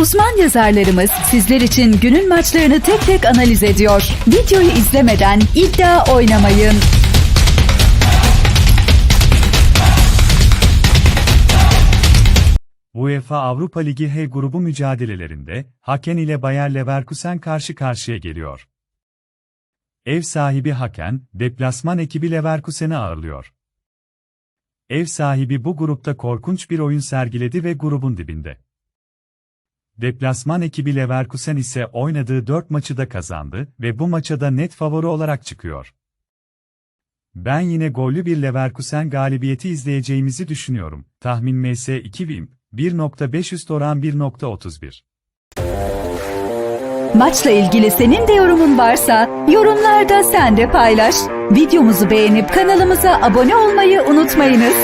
Uzman yazarlarımız sizler için günün maçlarını tek tek analiz ediyor. Videoyu izlemeden iddia oynamayın. UEFA Avrupa Ligi H grubu mücadelelerinde Haken ile Bayer Leverkusen karşı karşıya geliyor. Ev sahibi Haken, deplasman ekibi Leverkusen'i ağırlıyor. Ev sahibi bu grupta korkunç bir oyun sergiledi ve grubun dibinde. Deplasman ekibi Leverkusen ise oynadığı 4 maçı da kazandı ve bu maça da net favori olarak çıkıyor. Ben yine gollü bir Leverkusen galibiyeti izleyeceğimizi düşünüyorum. Tahmin MS 2 Wim, 1.5 oran 1.31. Maçla ilgili senin de yorumun varsa yorumlarda sen de paylaş. Videomuzu beğenip kanalımıza abone olmayı unutmayınız.